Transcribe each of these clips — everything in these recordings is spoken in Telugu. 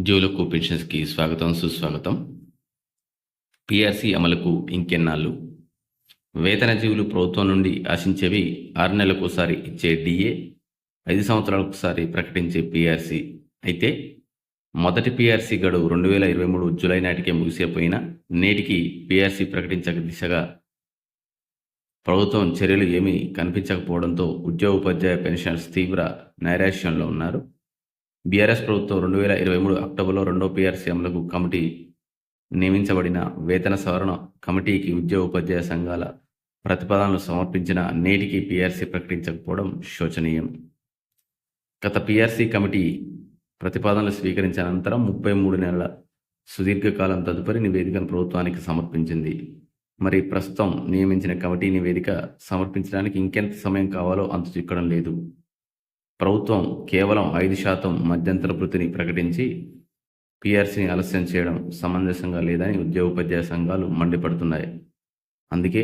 ఉద్యోగులకు పెన్షన్స్కి స్వాగతం సుస్వాగతం. పిఆర్సీ అమలుకు ఇంకెన్నాళ్ళు? వేతన జీవులు ప్రభుత్వం నుండి ఆశించేవి ఆరు నెలలకు ఒకసారి ఇచ్చే డిఏ ఐదు సంవత్సరాలకు ఒకసారి ప్రకటించే పిఆర్సీ. అయితే మొదటి పిఆర్సీ గడువు రెండు వేల ఇరవై మూడు జూలై నాటికే ముగిసిపోయినా నేటికి పిఆర్సీ ప్రకటించక దిశగా ప్రభుత్వం చర్యలు ఏమీ కనిపించకపోవడంతో ఉద్యోగ ఉపాధ్యాయ పెన్షనర్స్ తీవ్ర నైరాశ్యంలో ఉన్నారు. బీఆర్ఎస్ ప్రభుత్వం రెండు వేల ఇరవై మూడు అక్టోబర్లో రెండో పీఆర్సీ అమలుకు కమిటీ నియమించబడిన వేతన సవరణ కమిటీకి ఉద్యోగ ఉపాధ్యాయ సంఘాల ప్రతిపాదనలు సమర్పించిన నేటికి పీఆర్సీ ప్రకటించకపోవడం శోచనీయం. గత పీఆర్సీ కమిటీ ప్రతిపాదనలు స్వీకరించిన అనంతరం ముప్పై మూడు నెలల సుదీర్ఘకాలం తదుపరి నివేదికను ప్రభుత్వానికి సమర్పించింది. మరి ప్రస్తుతం నియమించిన కమిటీ నివేదిక సమర్పించడానికి ఇంకెంత సమయం కావాలో అంతు చిక్కడం లేదు. ప్రభుత్వం కేవలం ఐదు శాతం మధ్యంతర వృత్తిని ప్రకటించి పీఆర్సీని ఆలస్యం చేయడం సమంజసంగా లేదని ఉద్యోగ ఉపాధ్యాయ సంఘాలు మండిపడుతున్నాయి. అందుకే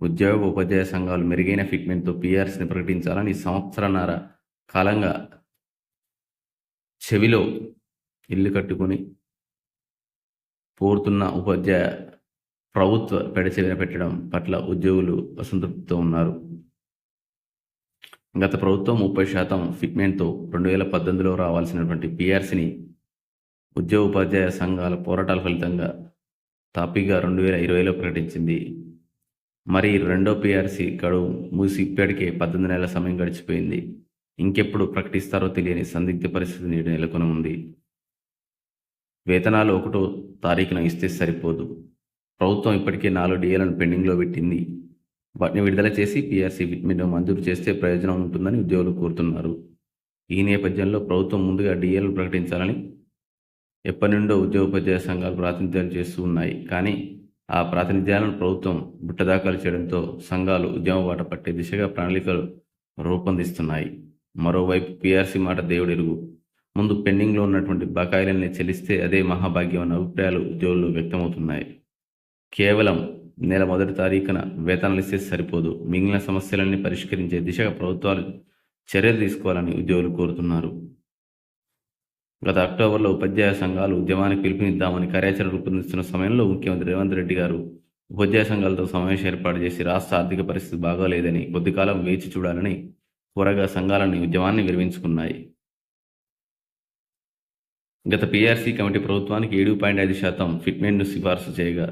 ఉద్యోగ ఉపాధ్యాయ సంఘాలు మెరుగైన ఫిట్మెంట్తో పీఆర్సీని ప్రకటించాలని సంవత్సరన్నర కాలంగా చెవిలో ఇల్లు కట్టుకొని పోరుతున్న ఉపాధ్యాయ ప్రభుత్వ పెడచెవిన పెట్టడం పట్ల ఉద్యోగులు అసంతృప్తితో ఉన్నారు. గత ప్రభుత్వం ముప్పై శాతం ఫిట్మెంట్తో రెండు వేల పద్దెనిమిదిలో రావాల్సినటువంటి పిఆర్సీని ఉద్యోగ ఉపాధ్యాయ సంఘాల పోరాటాల ఫలితంగా తాపీగా రెండు వేల ఇరవైలో ప్రకటించింది. మరి రెండో పిఆర్సీ గడువు మూసి ఇప్పటికే పద్దెనిమిది నెలల సమయం గడిచిపోయింది. ఇంకెప్పుడు ప్రకటిస్తారో తెలియని సందిగ్ధ పరిస్థితి నేడు నెలకొని ఉంది వేతనాలు ఒకటో తారీఖున ఇస్తే సరిపోదు. ప్రభుత్వం ఇప్పటికే నాలుగు డిఏలను పెండింగ్లో పెట్టింది. వాటిని విడుదల చేసి పీఆర్సీ ఫిట్మెంట్ మంజూరు చేస్తే ప్రయోజనం ఉంటుందని ఉద్యోగులు కోరుతున్నారు. ఈ నేపథ్యంలో ప్రభుత్వం ముందుగా డిఏలను ప్రకటించాలని ఎప్పటి నుండో ఉద్యోగోపాధ్యాయ సంఘాలు ప్రాతినిధ్యాలు చేస్తూ ఉన్నాయి. కానీ ఆ ప్రాతినిధ్యాలను ప్రభుత్వం బుట్టదాఖలు చేయడంతో సంఘాలు ఉద్యమ బాట పట్టే దిశగా ప్రణాళికలు రూపొందిస్తున్నాయి. మరోవైపు పీఆర్సీ మాట దేవుడెరుగు. ముందు పెండింగ్లో ఉన్నటువంటి బకాయిలన్నీ చెల్లిస్తే అదే మహాభాగ్యం అన్న అభిప్రాయాలు ఉద్యోగులు వ్యక్తమవుతున్నాయి. కేవలం నెల మొదటి తారీఖున వేతనాలు ఇస్తే సరిపోదు. మిగిలిన సమస్యలన్నీ పరిష్కరించే దిశగా ప్రభుత్వాలు చర్యలు తీసుకోవాలని ఉద్యోగులు కోరుతున్నారు. గత అక్టోబర్లో ఉపాధ్యాయ సంఘాలు ఉద్యమానికి పిలుపునిద్దామని కార్యాచరణ రూపొందిస్తున్న సమయంలో ముఖ్యమంత్రి రేవంత్ రెడ్డి గారు ఉపాధ్యాయ సంఘాలతో సమావేశం ఏర్పాటు చేసి రాష్ట్ర ఆర్థిక పరిస్థితి బాగోలేదని కొద్ది కాలం వేచి చూడాలని త్వరగా సంఘాలని ఉద్యమాన్ని విరమించుకున్నాయి. గత పీఆర్సీ కమిటీ ప్రభుత్వానికి ఏడు పాయింట్ ఐదు శాతం ఫిట్మెంట్ను సిఫార్సు చేయగా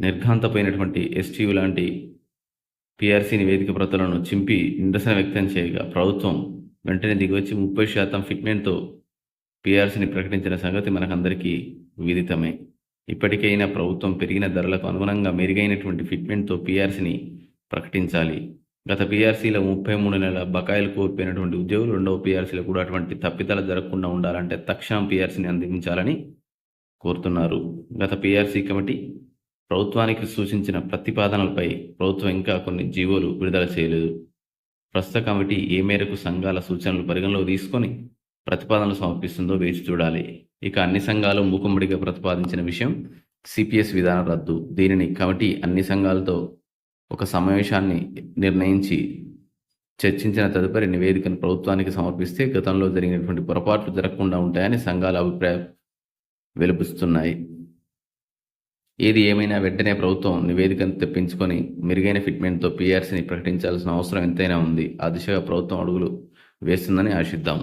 నిర్ఘాంతపోయినటువంటి ఎస్టీయు లాంటి పిఆర్సీ నివేదిక ప్రతులను చింపి నిరసన వ్యక్తం చేయగా ప్రభుత్వం వెంటనే దిగివచ్చి ముప్పై శాతం ఫిట్మెంట్తో పిఆర్సీని ప్రకటించిన సంగతి మనకందరికీ విదితమే. ఇప్పటికైనా ప్రభుత్వం పెరిగిన ధరలకు అనుగుణంగా మెరుగైనటువంటి ఫిట్మెంట్తో పీఆర్సీని ప్రకటించాలి. గత పీఆర్సీలో ముప్పై మూడు నెలల బకాయిలు కోల్పోయినటువంటి ఉద్యోగులు రెండవ పీఆర్సీలో కూడా అటువంటి తప్పిదాలు జరగకుండా ఉండాలంటే తక్షణం పీఆర్సీని అందించాలని కోరుతున్నారు. గత పీఆర్సీ కమిటీ ప్రభుత్వానికి సూచించిన ప్రతిపాదనలపై ప్రభుత్వం ఇంకా కొన్ని జీవోలు విడుదల చేయలేదు. ప్రస్తుత కమిటీ ఏ మేరకు సంఘాల సూచనలు పరిగణలోకి తీసుకొని ప్రతిపాదనలు సమర్పిస్తుందో వేచి చూడాలి. ఇక అన్ని సంఘాలు మూకుమ్మడిగా ప్రతిపాదించిన విషయం సిపిఎస్ విధానం రద్దు. దీనిని కమిటీ అన్ని సంఘాలతో ఒక సమావేశాన్ని నిర్ణయించి చర్చించిన తదుపరి నివేదికను ప్రభుత్వానికి సమర్పిస్తే గతంలో జరిగినటువంటి పొరపాట్లు జరగకుండా ఉంటాయని సంఘాల అభిప్రాయం వెలుపుస్తున్నాయి. ఏది ఏమైనా వెంటనే ప్రభుత్వం నివేదికను తెప్పించుకొని మెరుగైన ఫిట్మెంట్తో పీఆర్సీని ప్రకటించాల్సిన అవసరం ఎంతైనా ఉంది. ఆ దిశగా ప్రభుత్వం అడుగులు వేస్తుందని ఆశిద్దాం.